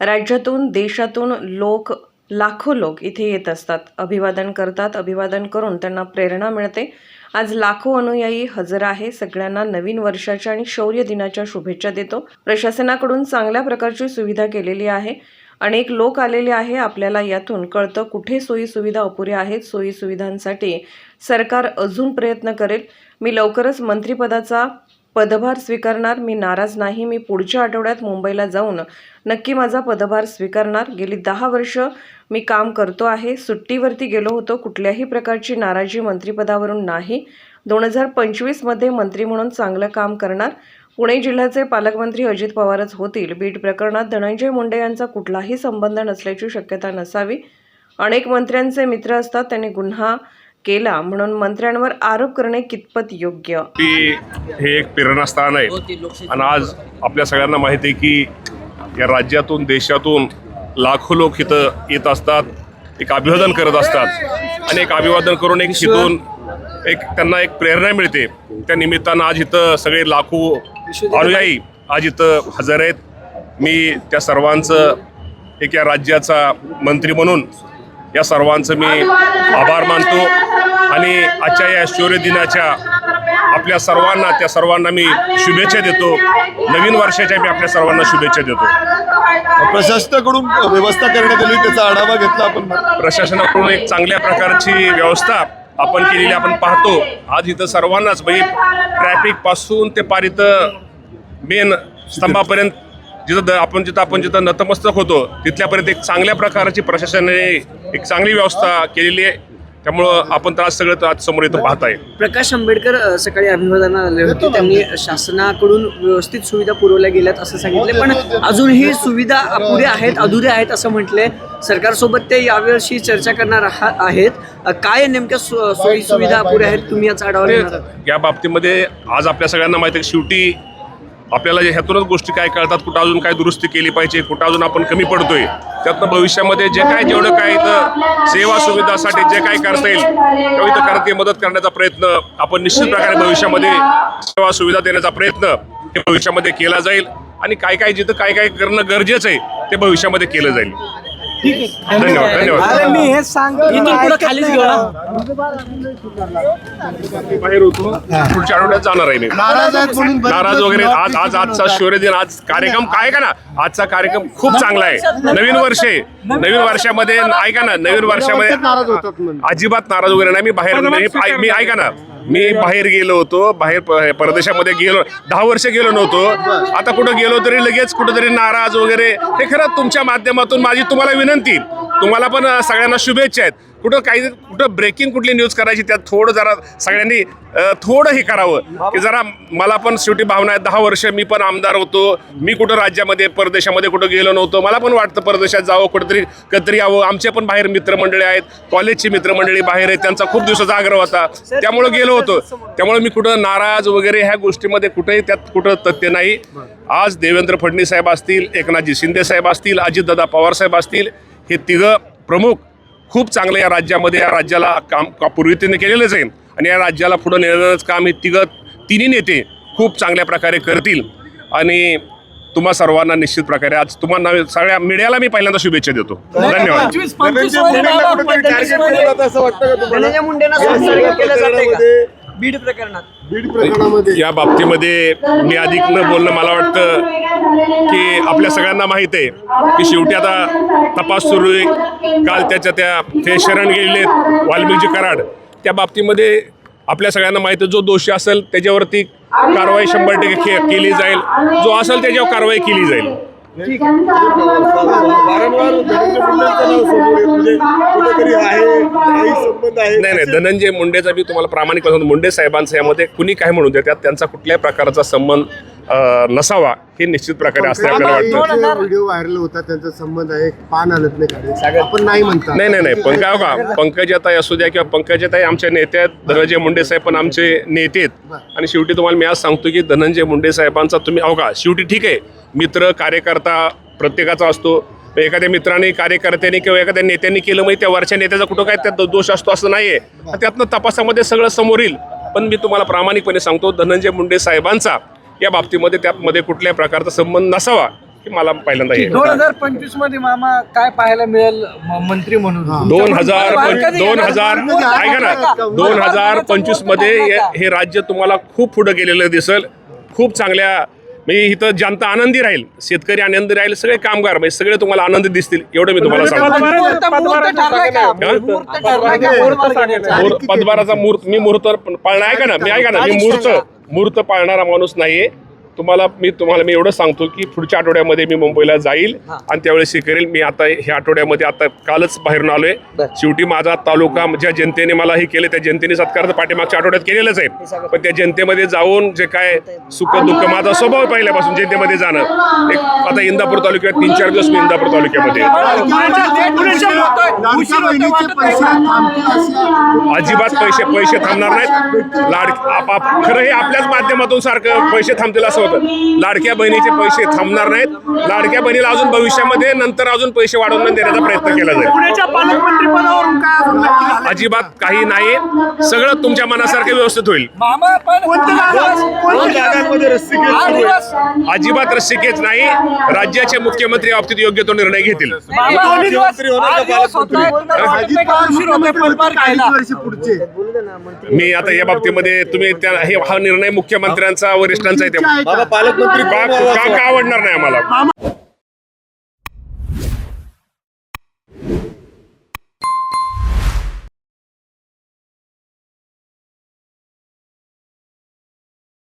राज्यातून देशातून लोक लाखो लोक इथे येत असतात. अभिवादन करतात अभिवादन करून त्यांना प्रेरणा मिळते. आज लाखो अनुयायी हजर आहे. सगळ्यांना नवीन वर्षाच्या आणि शौर्य दिनाच्या शुभेच्छा देतो. प्रशासनाकडून चांगल्या प्रकारची सुविधा केलेली आहे. अनेक लोक आलेले आहे. आपल्याला यातून कळतं कुठे सोयी सुविधा अपुऱ्या आहेत. सोयी सुविधांसाठी सरकार अजून प्रयत्न करेल. मी लवकरच मंत्रिपदाचा पदभार स्वीकारणार मी नाराज नाही मी पुढच्या आठवड्यात मुंबईला जाऊन नक्की माझा पदभार स्वीकारणार. गेली दहा वर्ष मी काम करतो आहे सुट्टीवरती गेलो होतो कुठल्याही प्रकारची नाराजी मंत्रिपदावरून नाही. दोन हजार पंचवीसमध्ये मंत्री म्हणून चांगलं काम करणार. पुणे जिल्ह्याचे पालकमंत्री अजित पवारच होतील. बीड प्रकरणात धनंजय मुंडे यांचा कुठलाही संबंध नसल्याची शक्यता नसावी. अनेक मंत्र्यांचे मित्र असतात त्यांनी गुन्हा केला म्हणून मंत्र्यांवर आरोप करणे कितपत योग्य? हे एक प्रेरणास्थान आहे. आणि आज आपल्या सगळ्यांना माहिती आहे की या राज्यातून देशातून लाखो लोक इथं येत असतात एक अभिवादन करत असतात. आणि एक अभिवादन करून एक शिकून एक त्यांना एक प्रेरणा मिळते. त्या निमित्तानं आज इथं सगळे लाखो अनुयायी आज इथं हजर आहेत. मी त्या सर्वांचं एक या राज्याचा मंत्री म्हणून या सर्वांचं मी आभार मानतो आणि आजच्या या शौर्य दिनाच्या आपल्या सर्वांना त्या सर्वांना मी शुभेच्छा देतो. नवीन वर्षाच्या मी आपल्या सर्वांना शुभेच्छा देतो. प्रशासनाकडून व्यवस्था करण्यात आली त्याचा आढावा घेतला आपण. प्रशासनाकडून एक चांगल्या प्रकारची व्यवस्था आपण केलेली आपण पाहतो. आज इथं सर्वांनाच म्हणजे ट्रॅफिकपासून ते पार इथं मेन स्तंभापर्यंत जिथं आपण जिथं आपण जिथं नतमस्तक होतो तिथल्यापर्यंत एक चांगल्या प्रकारची प्रशासनाने एक चांगली व्यवस्था केलेली आहे. त्यामुळं आपण तर आज सगळं आज समोर इथं पाहत आहे प्रकाश आंबेडकर अ, सकाळी अभिवादनाला आले होते. त्यांनी शासनाकडून व्यवस्थित सुविधा पुरवल्या गेल्यात असं सांगितले पण अजूनही सुविधा अपुऱ्या आहेत अधुऱ्या आहेत असं म्हटले सरकारसोबत ते यावर्षी चर्चा करणार आहा- आहेत. अ, काय नेमक्या सो- सोयी सुविधा अपुऱ्या आहेत? तुम्ही याचा आढावा घेणार आहात? या बाबतीमध्ये आज आपल्या सगळ्यांना माहिती आहे की शेवटी आपल्याला ह्यातूनच गोष्टी काय कळतात कुठं अजून काय दुरुस्ती केली पाहिजे कुठं अजून आपण कमी पडतोय त्यातनं भविष्यामध्ये जे काय जेवढं काय इथं सेवा सुविधासाठी जे काय करता येईल तेव्हा इथं करते मदत करण्याचा प्रयत्न आपण निश्चित प्रकारे भविष्यामध्ये सेवा सुविधा देण्याचा प्रयत्न हे भविष्यामध्ये केला जाईल. आणि काय काय जिथं काय काय करणं गरजेचं आहे ते भविष्यामध्ये केलं जाईल. धन्यवाद. धन्यवाद मी हेच सांग इथून पुढे खालीच घेऊ ना मी बाहेर होतो पुढच्या आठवड्यात जाणार आहे मी. नाराज आहेत म्हणून बरेच नाराज लोक वगैरे आज आज आजचा शौर्य दिन आज कार्यक्रम काय का ना? आजचा कार्यक्रम खूप चांगला आहे. नवीन वर्ष आहे नवीन वर्षामध्ये ऐका ना नवीन नाराज वर्षामध्ये होतात म्हणजे. अजिबात नाराज वगैरे नाही. मी बाहेर मी मी ऐका ना. मी बाहेर गेलो होतो बाहेर परदेशामध्ये गेलो दहा वर्ष गेलो नव्हतो. आता कुठं गेलो तरी लगेच कुठंतरी नाराज वगैरे. हे खरं तुमच्या माध्यमातून माझी तुम्हाला विनंती. तुम्हाला पण सगळ्यांना शुभेच्छा आहेत. कुठं काही कुठं ब्रेकिंग कुठली न्यूज करायची त्यात थोडं जरा सगळ्यांनी थोडं हे करावं. की जरा मला पण शेवटी भावना आहे दहा वर्ष मी पण आमदार होतो. मी कुठं राज्यामध्ये परदेशामध्ये कुठं गेलो नव्हतो. मला पण वाटतं परदेशात जावं कुठेतरी कधीतरी यावं. आमचे पण बाहेर मित्रमंडळी आहेत. कॉलेजची मित्रमंडळी बाहेर आहेत. त्यांचा खूप दिवसाचा आग्रह होता. त्यामुळे गेलो होतो. त्यामुळे मी कुठं नाराज वगैरे ह्या गोष्टीमध्ये कुठेही त्यात कुठं तथ्य नाही. आज देवेंद्र फडणवीस साहेब असतील एकनाथजी शिंदे साहेब असतील अजितदादा पवार साहेब असतील हे तिघं प्रमुख खूप चांगलं या राज्यामध्ये या राज्याला काम का- पूर्वीतीने केलेलंच आहे. आणि या राज्याला पुढं नेण्याचं काम हे तिघं तिन्ही नेते खूप चांगल्या प्रकारे करतील. आणि तुम्हा सर्वांना निश्चित प्रकारे आज तुम्हाला सगळ्या मीडियाला मी पहिल्यांदा शुभेच्छा देतो. धन्यवाद. बीड प्रकरणात. बीड प्रकरणामध्ये. या बाबतीमध्ये मी अधिक न बोलणं मला वाटतं की आपल्या सगळ्यांना माहीत आहे की शेवटी आता तपास सुरू आहे. काल त्याच्या त्या ते शरण गेलेले आहेत, वाल्मिकजी कराड. त्या बाबतीमध्ये आपल्या सगळ्यांना माहिती आहे जो दोषी असेल त्याच्यावरती कारवाई शंभर टक्के के- केली जाईल. जो असेल त्याच्यावर कारवाई केली जाईल. वारंवार धनंजय मुंडेंचं नाव समोर येत म्हणजे कुठेतरी आहे. काही संबंध आहे. नाही नाही धनंजय मुंडेचा मी तुम्हाला प्रामाणिक मुंडे साहेबांचा यामध्ये कुणी काय म्हणू द्या त्यात त्यांचा कुठल्याही प्रकारचा संबंध नसावा हे निश्चित प्रकारे असते आपल्याला वाटतं. व्हिडिओ व्हायरल होता त्यांचा संबंध आहे पान हलत नाही आपण नाही म्हणता. नाही नाही नाही पंकज का? पंकजाताई असू द्या किंवा पंकजाताई आमच्या नेते आहेत धनंजय मुंडे साहेब पण आमचे नेते आहेत. आणि शेवटी तुम्हाला मी आज सांगतो की धनंजय मुंडे साहेबांचा तुम्ही अवघा शेवटी ठीक आहे. मित्र कार्यकर्ता प्रत्येकाचा असतो. एखाद्या मित्राने कार्यकर्त्यांनी किंवा एखाद्या नेत्यांनी केलं म्हणजे त्या वरच्या नेत्याचा कुठं काय त्यात दोष असतो असं नाहीये. त्यातनं तपासामध्ये सगळं समोर येईल. पण मी तुम्हाला प्रामाणिकपणे सांगतो धनंजय मुंडे साहेबांचा या बाबतीमध्ये त्यामध्ये कुठल्याही प्रकारचा संबंध नसावा की मला पहिल्यांदा दोन हजार पंचवीसमध्ये मामा काय पाहायला मिळेल मंत्री म्हणून? दोन हजार दोन हजार ऐका ना. दोन हजार पंचवीसमध्ये हे राज्य तुम्हाला खूप पुढे गेलेलं दिसल. खूप चांगल्या म्हणजे इथं जनता आनंदी राहील शेतकरी आनंदी राहील सगळे कामगार म्हणजे सगळे तुम्हाला आनंदी दिसतील एवढं मी तुम्हाला सांगतो. का? का? पदभाराचा मुहूर्त मी मुहूर्त पाळणार ऐका ना? मी ऐका ना? मी मुहूर्त मुहूर्त पाळणारा माणूस नाहीये. तुम्हाला मी तुम्हाला मी एवढं सांगतो की पुढच्या आठवड्यामध्ये मी मुंबईला जाईल आणि त्यावेळेस हे करेल. मी आता ह्या आठवड्यामध्ये आता कालच बाहेरून आलोय. शेवटी माझा तालुका ज्या जनतेने मला हे केलं त्या जनतेने सत्कार तर पाठीमागच्या आठवड्यात केलेलंच आहे. पण त्या जनतेमध्ये जाऊन जे काय सुख दुःख माझा स्वभाव पहिल्यापासून जनतेमध्ये जाणं. एक आता इंदापूर तालुक्यात तीन चार दिवस मी इंदापूर तालुक्यामध्ये आहे. अजिबात पैसे पैसे थांबणार नाहीत. लाड आप आप- खरं हे आपल्याच माध्यमातून सारखं पैसे थांबतील असं होतं. लाडक्या बहिणीचे पैसे थांबणार नाहीत. लाडक्या बहिणीला अजून भविष्यामध्ये नंतर अजून पैसे वाढवून देण्याचा प्रयत्न केला जाईल? अजिबात काही नाही सगळं तुमच्या मनासारखं व्यवस्थित होईल. अजिबात रस्सिकेच नाही. राज्याचे मुख्यमंत्री या बाबतीत योग्य तो निर्णय घेतील? मी आता या बाबतीमध्ये तुम्ही त्या हे हा निर्णय मुख्यमंत्र्यांचा वरिष्ठांचा आहे पालकमंत्री का का आवडणार नाही आम्हाला.